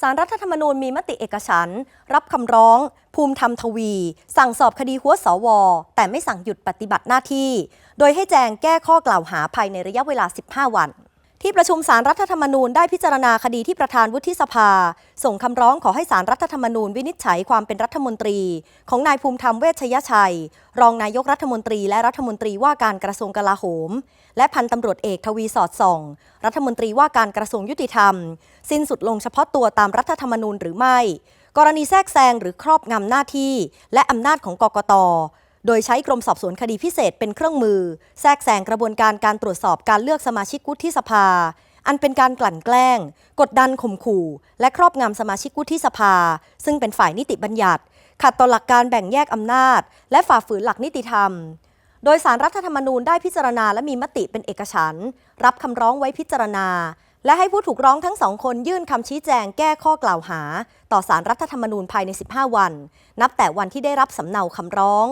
สารรัฐธรรมนูญมีมติเอกฉันรับคำร้อง ภูมิธรรมทวี สั่งสอบคดีหัวสว แต่ไม่สั่งหยุดปฏิบัติหน้าที่ โดยให้แจงแก้ข้อกล่าวหาภายในระยะเวลา 15 วัน ที่ประชุมสารรัฐธรรมนูญได้พิจารณาคดีที่ประธานวุฒิสภา ส่งคำร้องขอให้สารรัฐธรรมนูญวินิจฉัยความเป็นรัฐมนตรี ของนายภูมิธรรมเวชยชัย รองนายกรัฐมนตรีและรัฐมนตรีว่าการกระทรวงกลาโหม และพันตำรวจเอกทวีสอดส่อง รัฐมนตรีว่าการกระทรวงยุติธรรม สิ้นสุดลงเฉพาะตัวตามรัฐธรรมนูญหรือไม่ กรณีแทรกแซงหรือครอบงำหน้าที่ และอำนาจของกกต โดยใช้กรมสอบสวนคดีพิเศษเป็นเครื่องมือ แทรกแซงกระบวนการการตรวจสอบการเลือกสมาชิกวุฒิสภา อันเป็นการกลั่นแกล้ง กดดันข่มขู่ และครอบงำสมาชิกวุฒิสภา ซึ่งเป็นฝ่ายนิติบัญญัติ ขัดต่อหลักการแบ่งแยกอำนาจ และฝ่าฝืนหลักนิติธรรม โดยสารรัฐธรรมนูญได้พิจารณาและมีมติเป็นเอกฉันรับคำร้องไว้พิจารณาและให้ผู้ถูกร้องทั้งสองคนยื่นคำชี้แจงแก้ข้อกล่าวหา ต่อสารรัฐธรรมนูญภายใน 15 วัน นับแต่วันที่ได้รับสำเนาคำร้อง